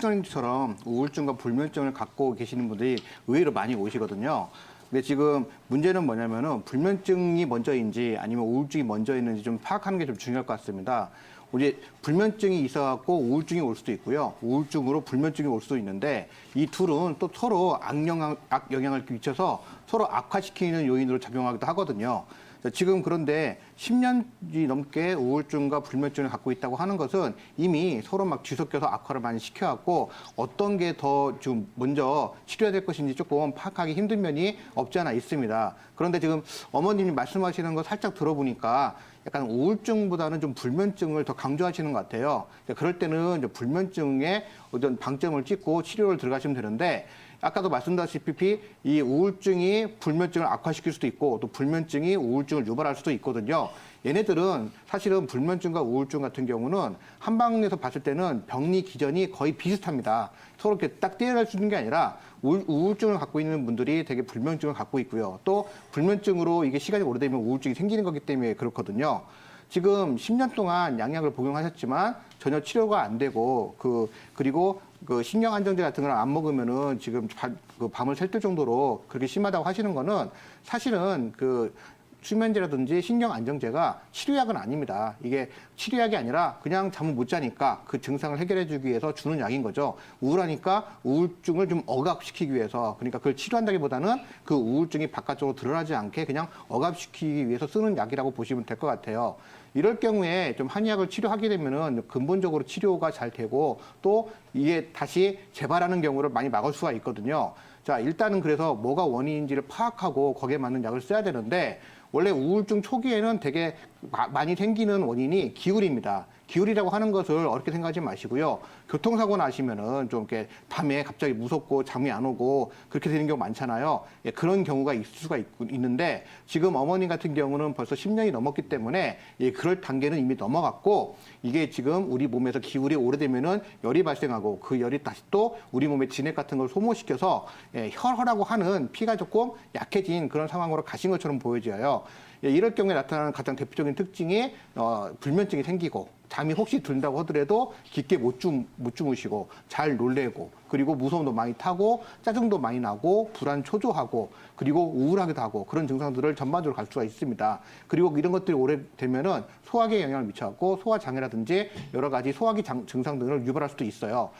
신원님처럼 우울증과 불면증을 갖고 계시는 분들이 의외로 많이 오시거든요. 근데 지금 문제는 뭐냐면은 불면증이 먼저인지 아니면 우울증이 먼저 있는지 좀 파악하는 게 좀 중요할 것 같습니다. 이제 불면증이 있어갖고 우울증이 올 수도 있고요. 우울증으로 불면증이 올 수도 있는데 이 둘은 또 서로 악영향, 악영향을 끼쳐서 서로 악화시키는 요인으로 작용하기도 하거든요. 자, 지금 그런데 10년이 넘게 우울증과 불면증을 갖고 있다고 하는 것은 이미 서로 막 뒤섞여서 악화를 많이 시켜왔고 어떤 게더좀 먼저 치료해야 될 것인지 조금 파악하기 힘든 면이 없지 않아 있습니다. 그런데 지금 어머님이 말씀하시는 거 살짝 들어보니까 약간 우울증보다는 좀 불면증을 더 강조하시는 것 같아요. 그럴 때는 불면증에 어떤 방점을 찍고 치료를 들어가시면 되는데 아까도 말씀드렸다시피 이 우울증이 불면증을 악화시킬 수도 있고 또 불면증이 우울증을 유발할 수도 있거든요. 얘네들은 사실은 불면증과 우울증 같은 경우는 한방에서 봤을 때는 병리 기전이 거의 비슷합니다. 서로 이렇게 딱 떼어낼 수 있는 게 아니라 우울, 우울증을 갖고 있는 분들이 되게 불면증을 갖고 있고요. 또 불면증으로 이게 시간이 오래되면 우울증이 생기는 거기 때문에 그렇거든요. 지금 10년 동안 양약을 복용하셨지만 전혀 치료가 안 되고 그 그리고 그 신경 안정제 같은 걸 안 먹으면은 지금 바- 그 밤을 샜을 정도로 그렇게 심하다고 하시는 거는 사실은 그 수면제라든지 신경 안정제가 치료약은 아닙니다. 이게 치료약이 아니라 그냥 잠을 못 자니까 그 증상을 해결해 주기 위해서 주는 약인 거죠. 우울하니까 우울증을 좀 억압시키기 위해서 그러니까 그걸 치료한다기보다는 그 우울증이 바깥쪽으로 드러나지 않게 그냥 억압시키기 위해서 쓰는 약이라고 보시면 될 것 같아요. 이럴 경우에 좀 한의학을 치료하게 되면은 근본적으로 치료가 잘 되고 또 이게 다시 재발하는 경우를 많이 막을 수가 있거든요. 자, 일단은 그래서 뭐가 원인인지를 파악하고 거기에 맞는 약을 써야 되는데 원래 우울증 초기에는 되게 마- 많이 생기는 원인이 기울입니다. 기울이라고 하는 것을 어렵게 생각하지 마시고요. 교통사고 나시면은 좀 이렇게 밤에 갑자기 무섭고 잠이 안 오고 그렇게 되는 경우 많잖아요. 예, 그런 경우가 있을 수가 있, 는데 지금 어머님 같은 경우는 벌써 10년이 넘었기 때문에 예, 그럴 단계는 이미 넘어갔고 이게 지금 우리 몸에서 기울이 오래되면은 열이 발생하고 그 열이 다시 또 우리 몸의 진액 같은 걸 소모시켜서 예, 혈허라고 하는 피가 조금 약해진 그런 상황으로 가신 것처럼 보여져요. 예, 이럴 경우에 나타나는 가장 대표적인 특징이 어, 불면증이 생기고 잠이 혹시 든다고 하더라도 깊게 못, 주, 못 주무시고 잘 놀래고 그리고 무서움도 많이 타고 짜증도 많이 나고 불안 초조하고 그리고 우울하기도 하고 그런 증상들을 전반적으로 갈 수가 있습니다. 그리고 이런 것들이 오래되면은 소화기에 영향을 미쳐갖고 소화 장애라든지 여러 가지 소화기 장- 증상 등을 유발할 수도 있어요.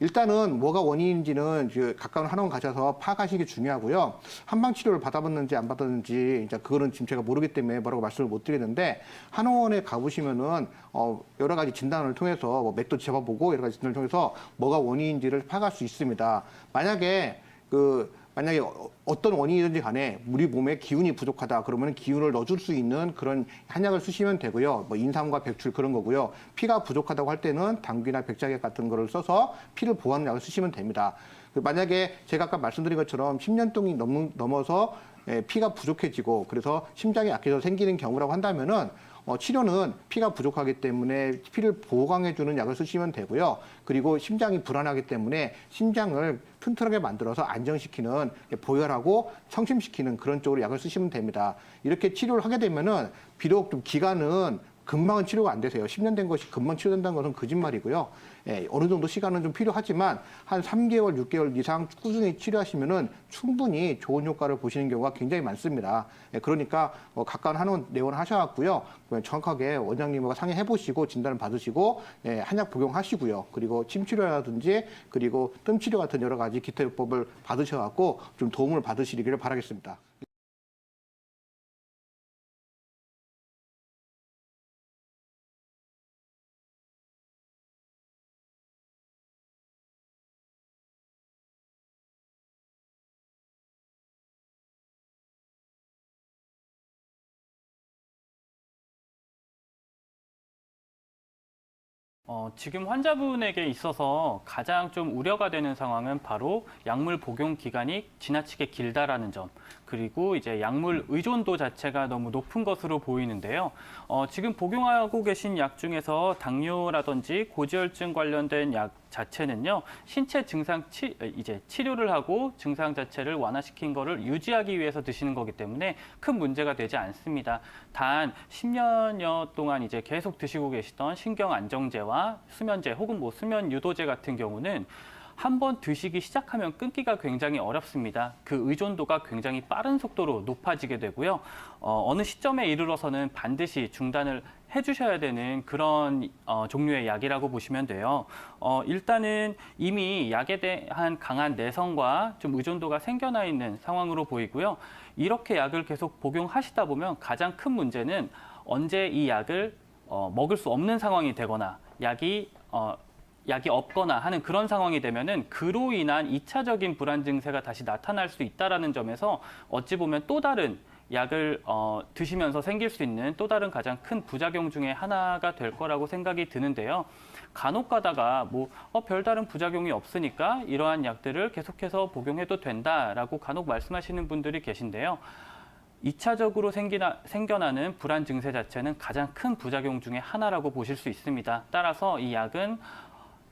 일단은 뭐가 원인인지는 그 가까운 한원 가셔서 파악하시는 게 중요하고요. 한방 치료를 받아봤는지 안 받았는지 이제 그거는 지금 제가 모르기 때문에 뭐라고 말씀을 못 드리는데 한의원에 가보시면은 어 여러 가지 진단을 통해서 뭐 맥도 재봐보고 여러 가지 진단을 통해서 뭐가 원인인지를 파악할 수 있습니다. 만약에 그 만약에 어- 어떤 원인이든지 간에 우리 몸에 기운이 부족하다 그러면 기운을 넣어줄 수 있는 그런 한약을 쓰시면 되고요. 뭐 인삼과 백출 그런 거고요. 피가 부족하다고 할 때는 당귀나 백작액 같은 거를 써서 피를 보호하는 약을 쓰시면 됩니다. 그 만약에 제가 아까 말씀드린 것처럼 10년 동이 넘, 넘어서 예, 피가 부족해지고 그래서 심장이 약해서 생기는 경우라고 한다면은 어, 치료는 피가 부족하기 때문에 피를 보강해주는 약을 쓰시면 되고요. 그리고 심장이 불안하기 때문에 심장을 튼튼하게 만들어서 안정시키는 보혈하고 청심시키는 그런 쪽으로 약을 쓰시면 됩니다. 이렇게 치료를 하게 되면은 비록 좀 기간은 금방은 치료가 안 되세요. 10년 된 것이 금방 치료된다는 것은 거짓말이고요. 예, 어느 정도 시간은 좀 필요하지만 한 3개월, 6개월 이상 꾸준히 치료하시면은 충분히 좋은 효과를 보시는 경우가 굉장히 많습니다. 예, 그러니까 어, 가까운 한원 내원 하셔갖고요. 그냥 정확하게 원장님과 상의해 보시고 진단을 받으시고 예, 한약 복용하시고요. 그리고 침 치료라든지 그리고 뜸 치료 같은 여러 가지 기타 요법을 받으셔갖고 좀 도움을 받으시기를 바라겠습니다. 어, 지금 환자분에게 있어서 가장 좀 우려가 되는 상황은 바로 약물 복용 기간이 지나치게 길다라는 점, 그리고 이제 약물 의존도 자체가 너무 높은 것으로 보이는데요. 어, 지금 복용하고 계신 약 중에서 당뇨라든지 고지혈증 관련된 약 자체는요 신체 증상 치 이제 치료를 하고 증상 자체를 완화시킨 거를 유지하기 위해서 드시는 거기 때문에 큰 문제가 되지 않습니다. 단 10년여 동안 이제 계속 드시고 계시던 신경 안정제와 수면제 혹은 뭐 수면 유도제 같은 경우는 한번 드시기 시작하면 끊기가 굉장히 어렵습니다. 그 의존도가 굉장히 빠른 속도로 높아지게 되고요. 어, 어느 시점에 이르러서는 반드시 중단을 해주셔야 되는 그런 어, 종류의 약이라고 보시면 돼요. 어, 일단은 이미 약에 대한 강한 내성과 좀 의존도가 생겨나 있는 상황으로 보이고요. 이렇게 약을 계속 복용하시다 보면 가장 큰 문제는 언제 이 약을 어, 먹을 수 없는 상황이 되거나 약이 어, 약이 없거나 하는 그런 상황이 되면은 그로 인한 이차적인 불안 증세가 다시 나타날 수 있다라는 점에서 어찌 보면 또 다른 약을 어, 드시면서 생길 수 있는 또 다른 가장 큰 부작용 중에 하나가 될 거라고 생각이 드는데요. 간혹 가다가 뭐 어, 별다른 부작용이 없으니까 이러한 약들을 계속해서 복용해도 된다라고 간혹 말씀하시는 분들이 계신데요. 이차적으로 생기나, 생겨나는 불안 증세 자체는 가장 큰 부작용 중에 하나라고 보실 수 있습니다. 따라서 이 약은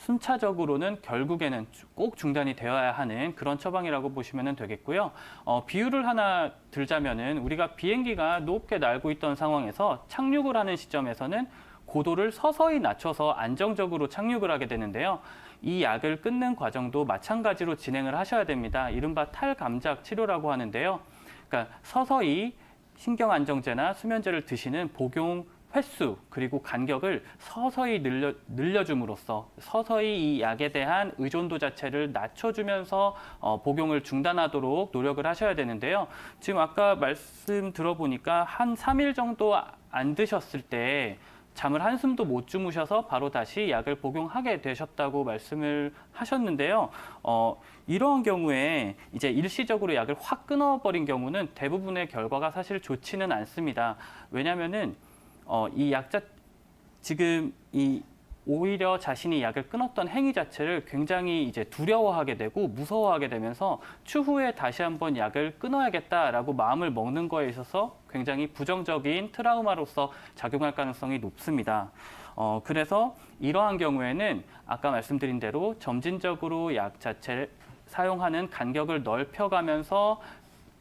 순차적으로는 결국에는 꼭 중단이 되어야 하는 그런 처방이라고 보시면 되겠고요. 어, 비유를 하나 들자면은 우리가 비행기가 높게 날고 있던 상황에서 착륙을 하는 시점에서는 고도를 서서히 낮춰서 안정적으로 착륙을 하게 되는데요. 이 약을 끊는 과정도 마찬가지로 진행을 하셔야 됩니다. 이른바 탈감작 치료라고 하는데요. 그러니까 서서히 신경 안정제나 수면제를 드시는 복용 횟수 그리고 간격을 서서히 늘려 늘려줌으로써 서서히 이 약에 대한 의존도 자체를 낮춰주면서 어, 복용을 중단하도록 노력을 하셔야 되는데요. 지금 아까 말씀 들어보니까 한 3일 정도 안 드셨을 때 잠을 한숨도 못 주무셔서 바로 다시 약을 복용하게 되셨다고 말씀을 하셨는데요. 어, 이러한 경우에 이제 일시적으로 약을 확 끊어버린 경우는 대부분의 결과가 사실 좋지는 않습니다. 왜냐하면은 어, 이 약자 지금 이 오히려 자신이 약을 끊었던 행위 자체를 굉장히 이제 두려워하게 되고 무서워하게 되면서 추후에 다시 한번 약을 끊어야겠다라고 마음을 먹는 거에 있어서 굉장히 부정적인 트라우마로서 작용할 가능성이 높습니다. 어, 그래서 이러한 경우에는 아까 말씀드린 대로 점진적으로 약 자체를 사용하는 간격을 넓혀가면서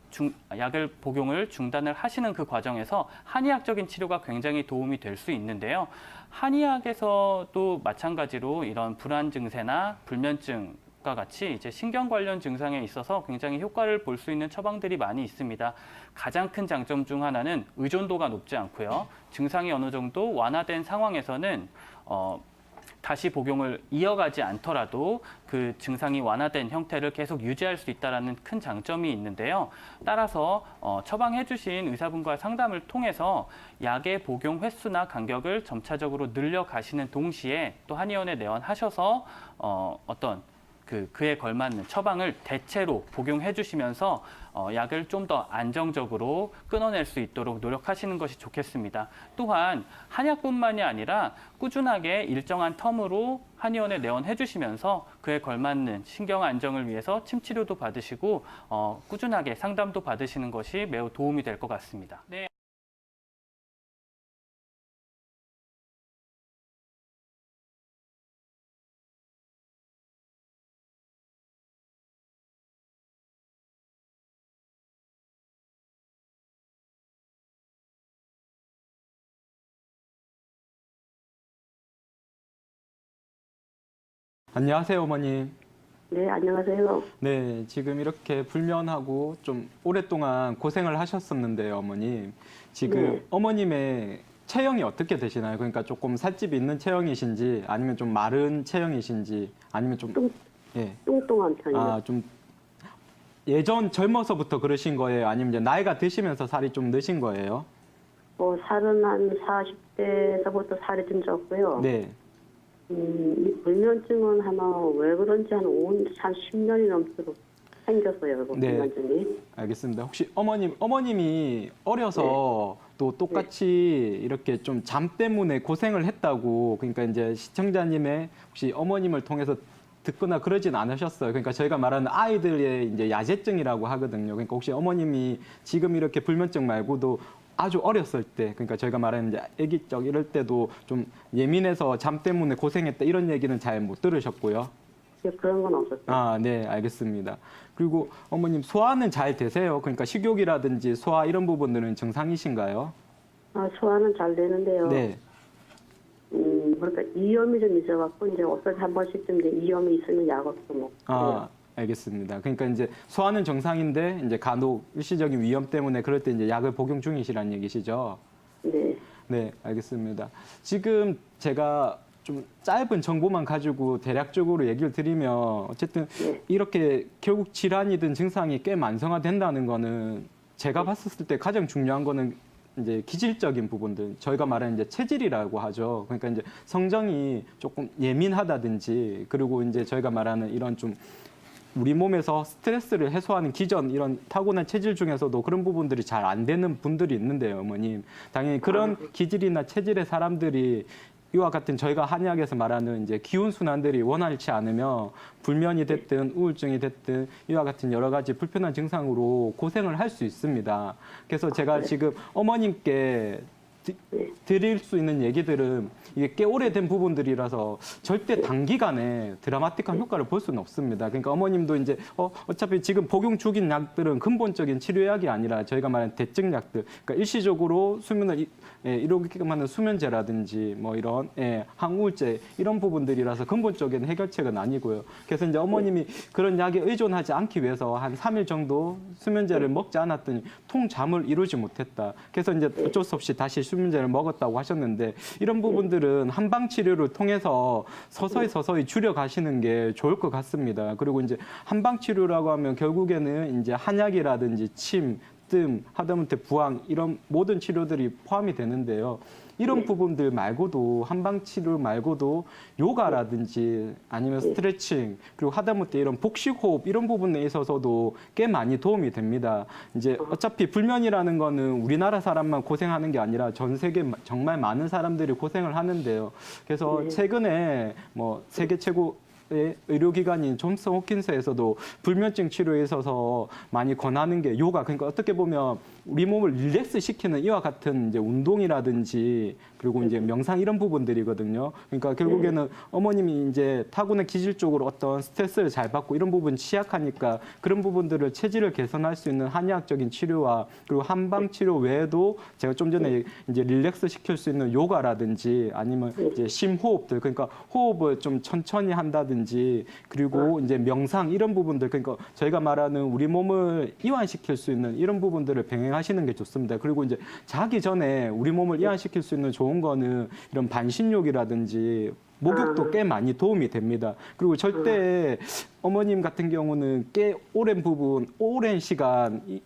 중, 약을 복용을 중단을 하시는 그 과정에서 한의학적인 치료가 굉장히 도움이 될 수 있는데요. 한의학에서도 마찬가지로 이런 불안 증세나 불면증 과 같이 이제 신경 관련 증상에 있어서 굉장히 효과를 볼 수 있는 처방들이 많이 있습니다. 가장 큰 장점 중 하나는 의존도가 높지 않고요. 증상이 어느 정도 완화된 상황에서는 어, 다시 복용을 이어가지 않더라도 그 증상이 완화된 형태를 계속 유지할 수 있다는 큰 장점이 있는데요. 따라서 어, 처방해 주신 의사분과 상담을 통해서 약의 복용 횟수나 간격을 점차적으로 늘려 가시는 동시에 또 한의원에 내원하셔서 어, 어떤 그 그에 걸맞는 처방을 대체로 복용해 주시면서 어, 약을 좀 더 안정적으로 끊어낼 수 있도록 노력하시는 것이 좋겠습니다. 또한 한약뿐만이 아니라 꾸준하게 일정한 텀으로 한의원에 내원해 주시면서 그에 걸맞는 신경 안정을 위해서 침 치료도 받으시고 어, 꾸준하게 상담도 받으시는 것이 매우 도움이 될 것 같습니다. 네. 안녕하세요, 어머님. 네, 안녕하세요. 네, 지금 이렇게 불면하고 좀 오랫동안 고생을 하셨었는데요, 어머님. 지금 네. 어머님의 체형이 어떻게 되시나요? 그러니까 조금 살집이 있는 체형이신지 아니면 좀 마른 체형이신지 아니면 좀 뚱, 예. 뚱뚱한 편이에요. 아, 좀 예전 젊어서부터 그러신 거예요? 아니면 이제 나이가 드시면서 살이 좀 느신 거예요? 뭐, 살은 한 40대에서부터 살이 좀 쪘고요. 네. 음, 이 불면증은 아마 왜 그런지 한 5, 한 10년이 넘도록 생겼어요, 그 네. 불면증이. 알겠습니다. 혹시 어머님, 어머님이 어려서 또 똑같이 이렇게 좀 잠 때문에 고생을 했다고 그러니까 이제 시청자님의 혹시 어머님을 통해서 듣거나 그러진 않으셨어요. 그러니까 저희가 말하는 아이들의 이제 야제증이라고 하거든요. 그러니까 혹시 어머님이 지금 이렇게 불면증 말고도 아주 어렸을 때 그러니까 저희가 말하는 이제 아기적 이럴 때도 좀 예민해서 잠 때문에 고생했다 이런 얘기는 잘 못 들으셨고요. 예, 그런 건 없었어요. 아, 네, 알겠습니다. 그리고 어머님 소화는 잘 되세요? 그러니까 식욕이라든지 소화 이런 부분들은 정상이신가요? 아, 소화는 잘 되는데요. 네. 음, 그러니까 이염이 좀 있어갖고 이제 어떨 한 번씩좀 이제 이염이 있으면 약을 좀 먹고. 아, 알겠습니다. 그러니까 이제 소화는 정상인데 이제 간혹 일시적인 위험 때문에 그럴 때 이제 약을 복용 중이시라는 얘기시죠? 네. 네, 알겠습니다. 지금 제가 좀 짧은 정보만 가지고 대략적으로 얘기를 드리면 어쨌든 네. 이렇게 결국 질환이든 증상이 꽤 만성화된다는 거는 제가 봤었을 때 가장 중요한 거는 이제 기질적인 부분들 저희가 말하는 이제 체질이라고 하죠. 그러니까 이제 성정이 조금 예민하다든지 그리고 이제 저희가 말하는 이런 좀 우리 몸에서 스트레스를 해소하는 기전 이런 타고난 체질 중에서도 그런 부분들이 잘 안 되는 분들이 있는데요, 어머님. 당연히 그런 기질이나 체질의 사람들이 이와 같은 저희가 한의학에서 말하는 이제 기운 순환들이 원활치 않으며 불면이 됐든 우울증이 됐든 이와 같은 여러 가지 불편한 증상으로 고생을 할 수 있습니다. 그래서 제가 지금 어머님께 드- 드릴 수 있는 얘기들은 이게 꽤 오래된 부분들이라서 절대 단기간에 드라마틱한 효과를 볼 수는 없습니다. 그러니까 어머님도 이제 어, 어차피 지금 복용 중인 약들은 근본적인 치료약이 아니라 저희가 말하는 대증 약들, 그러니까 일시적으로 수면을 이- 예, 이루게끔 하는 수면제라든지 뭐 이런 예, 항우울제 이런 부분들이라서 근본적인 해결책은 아니고요. 그래서 이제 어머님이 그런 약에 의존하지 않기 위해서 한 3일 정도 수면제를 먹지 않았더니 통잠을 이루지 못했다. 그래서 이제 어쩔 수 없이 다시 수면 제를 먹었다고 하셨는데 이런 부분들은 한방 치료를 통해서 서서히 서서히 줄여 가시는 게 좋을 것 같습니다. 그리고 이제 한방 치료라고 하면 결국에는 이제 한약이라든지 침, 뜸, 하다못해 부항 이런 모든 치료들이 포함이 되는데요. 이런 부분들 말고도 한방 치료 말고도 요가라든지 아니면 스트레칭 그리고 하다못해 이런 복식 호흡 이런 부분에 있어서도 꽤 많이 도움이 됩니다. 이제 어차피 불면이라는 거는 우리나라 사람만 고생하는 게 아니라 전 세계 마- 정말 많은 사람들이 고생을 하는데요. 그래서 최근에 뭐 세계 최고 의 의료기관인 존스 홉킨스에서도 불면증 치료에 있어서 많이 권하는 게 요가. 그러니까 어떻게 보면 우리 몸을 릴렉스 시키는 이와 같은 이제 운동이라든지 그리고 이제 명상 이런 부분들이거든요. 그러니까 결국에는 어머님이 이제 타고난 기질적으로 어떤 스트레스를 잘 받고 이런 부분 취약하니까 그런 부분들을 체질을 개선할 수 있는 한의학적인 치료와 그리고 한방 치료 외에도 제가 좀 전에 이제 릴렉스 시킬 수 있는 요가라든지 아니면 이제 심호흡들 그러니까 호흡을 좀 천천히 한다든지 그리고 이제 명상 이런 부분들 그러니까 저희가 말하는 우리 몸을 이완시킬 수 있는 이런 부분들을 병행 하시는 게 좋습니다. 그리고 이제 자기 전에 우리 몸을 이완시킬 수 있는 좋은 거는 이런 반신욕이라든지 목욕도 꽤 많이 도움이 됩니다. 그리고 절대 어머님 같은 경우는 꽤 오랜 부분, 오랜 시간 이-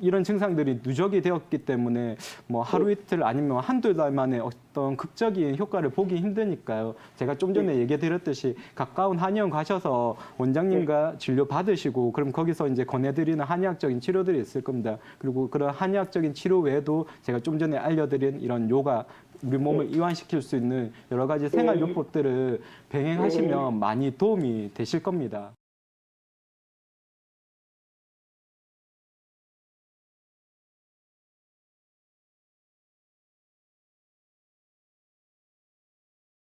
이런 증상들이 누적이 되었기 때문에 뭐 하루 이틀 아니면 한두 달 만에 어떤 극적인 효과를 보기 힘드니까요. 제가 좀 전에 얘기 드렸듯이 가까운 한의원 가셔서 원장님과 진료 받으시고 그럼 거기서 이제 권해드리는 한의학적인 치료들이 있을 겁니다. 그리고 그런 한의학적인 치료 외에도 제가 좀 전에 알려드린 이런 요가 우리 몸을 이완시킬 수 있는 여러 가지 생활 요법들을 병행하시면 많이 도움이 되실 겁니다.